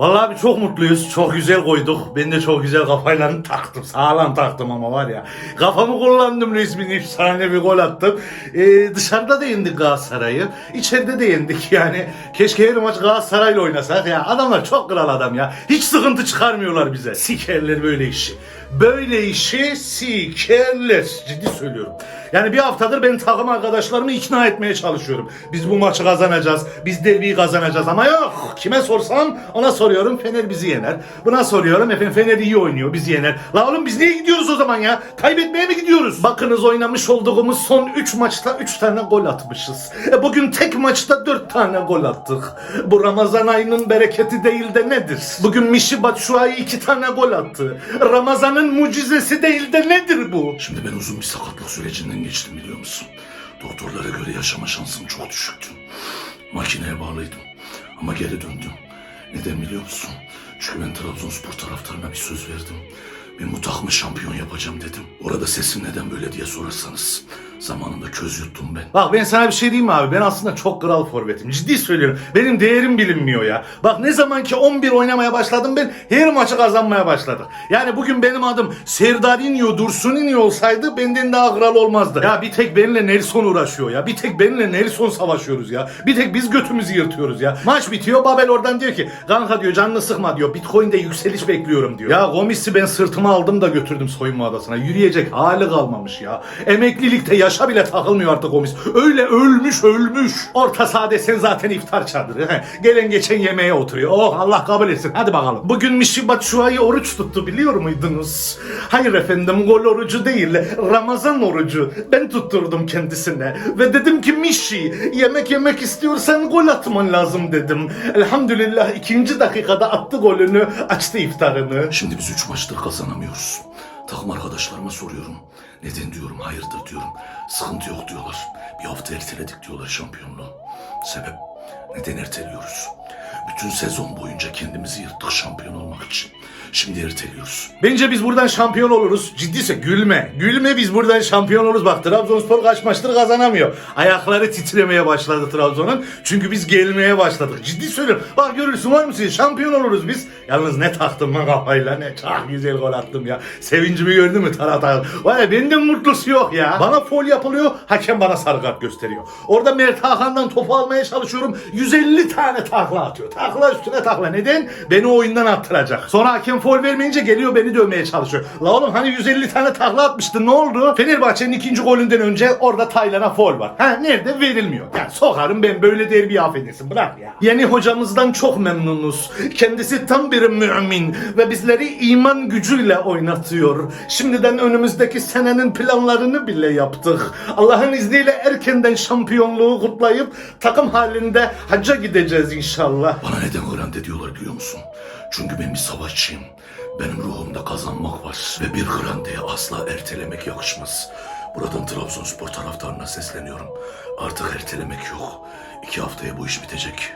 Vallahi abi çok mutluyuz. Çok güzel koyduk. Ben de çok güzel kafayla taktım. Sağlam taktım ama var ya. Kafamı kullandım resmin efsane bir gol attım. Ee, dışarıda da yendik Galatasaray'ı. İçeride de yendik yani. Keşke her maç Galatasaray'la oynasak ya. Adamlar çok kral adam ya. Hiç sıkıntı çıkarmıyorlar bize. Sikerler böyle işi. Böyle işi sikerler. Ciddi söylüyorum. Yani bir haftadır ben takım arkadaşlarımı ikna etmeye çalışıyorum. Biz bu maçı kazanacağız. Biz derbiyi kazanacağız ama yok. Kime sorsam ona soruyorum Fener bizi yener. Buna soruyorum efendim Fener iyi oynuyor bizi yener. La oğlum biz niye gidiyoruz o zaman ya? Kaybetmeye mi gidiyoruz? Bakınız oynamış olduğumuz son 3 maçta 3 tane gol atmışız. E bugün tek maçta 4 tane gol attık. Bu Ramazan ayının bereketi değil de nedir? Bugün Mişi Batshuayi 2 tane gol attı. Ramazan'ın mucizesi değil de nedir bu? Şimdi ben uzun bir sakatlık sürecinden geçtim biliyor musun? Doktorlara göre yaşama şansım çok düşüktü. Makineye bağlıydım. Ama geri döndüm. Neden biliyor musun? Çünkü ben Trabzonspor taraftarına bir söz verdim. Ben bu takımı şampiyon yapacağım dedim. Orada sesim neden böyle diye sorarsanız. Zamanında köz yuttum ben. Bak ben sana bir şey diyeyim mi abi? Ben aslında çok kral forvetim. Ciddi söylüyorum. Benim değerim bilinmiyor ya. Bak ne zaman ki 11 oynamaya başladım ben her maçı kazanmaya başladık. Yani bugün benim adım Serdarinho, Dursuninho olsaydı benden daha kral olmazdı. Ya bir tek benimle Nelson uğraşıyor ya. Bir tek benimle Nelson savaşıyoruz ya. Bir tek biz götümüzü yırtıyoruz ya. Maç bitiyor Babel oradan diyor ki kanka diyor canını sıkma diyor. Bitcoin'de yükseliş bekliyorum diyor. Ya Gomis'i ben sırtıma aldım da götürdüm soyunma adasına. Yürüyecek hali kalmamış ya. Emeklilikte yaşa bile takılmıyor artık Gomis. Öyle ölmüş ölmüş. Orta sahada sen zaten iftar çadırı. Gelen geçen yemeğe oturuyor. Oh Allah kabul etsin. Hadi bakalım. Bugün Mişi Batshuayi oruç tuttu biliyor muydunuz? Hayır efendim gol orucu değil. Ramazan orucu. Ben tutturdum kendisine. Ve dedim ki Mişi yemek yemek istiyorsan gol atman lazım dedim. Elhamdülillah ikinci dakikada attı golünü açtı iftarını. Şimdi biz üç maçtır kazanamıyoruz. Takım arkadaşlarıma soruyorum. Neden diyorum hayırdır diyorum. Sıkıntı yok diyorlar. Bir hafta erteledik diyorlar şampiyonluğu. Sebep? Neden erteliyoruz? Bütün sezon boyunca kendimizi yırttık şampiyon olmak için. Şimdi erteliyoruz. Bence biz buradan şampiyon oluruz. Ciddiyse gülme. Gülme biz buradan şampiyon oluruz. Bak Trabzonspor kaç maçtır kazanamıyor. Ayakları titremeye başladı Trabzon'un. Çünkü biz gelmeye başladık. Ciddi söylüyorum. Bak görürsün var mısın? Şampiyon oluruz biz. Yalnız ne taktım ben kafayla ne çok güzel gol attım ya. Sevincimi gördün mü taraftar? Var ya benden mutlusu yok ya. Bana fol yapılıyor. Hakem bana sarı kart gösteriyor. Orada Mert Hakan'dan topu almaya çalışıyorum. 150 tane takla atıyor. Takla üstüne takla. Neden? Beni oyundan attıracak. Sonra hakem fol vermeyince geliyor beni dövmeye çalışıyor. La oğlum hani 150 tane takla atmıştın ne oldu? Fenerbahçe'nin ikinci golünden önce orada Taylan'a fol var. Ha nerede? Verilmiyor. Yani sokarım ben böyle derbi affedersin bırak ya. Yeni hocamızdan çok memnunuz. Kendisi tam bir mümin ve bizleri iman gücüyle oynatıyor. Şimdiden önümüzdeki senenin planlarını bile yaptık. Allah'ın izniyle erkenden şampiyonluğu kutlayıp takım halinde hacca gideceğiz inşallah. Bana neden Grande diyorlar biliyor musun? Çünkü ben bir savaşçıyım. Benim ruhumda kazanmak var. Ve bir Grande'yi asla ertelemek yakışmaz. Buradan Trabzonspor taraftarına sesleniyorum. Artık ertelemek yok. İki haftaya bu iş bitecek.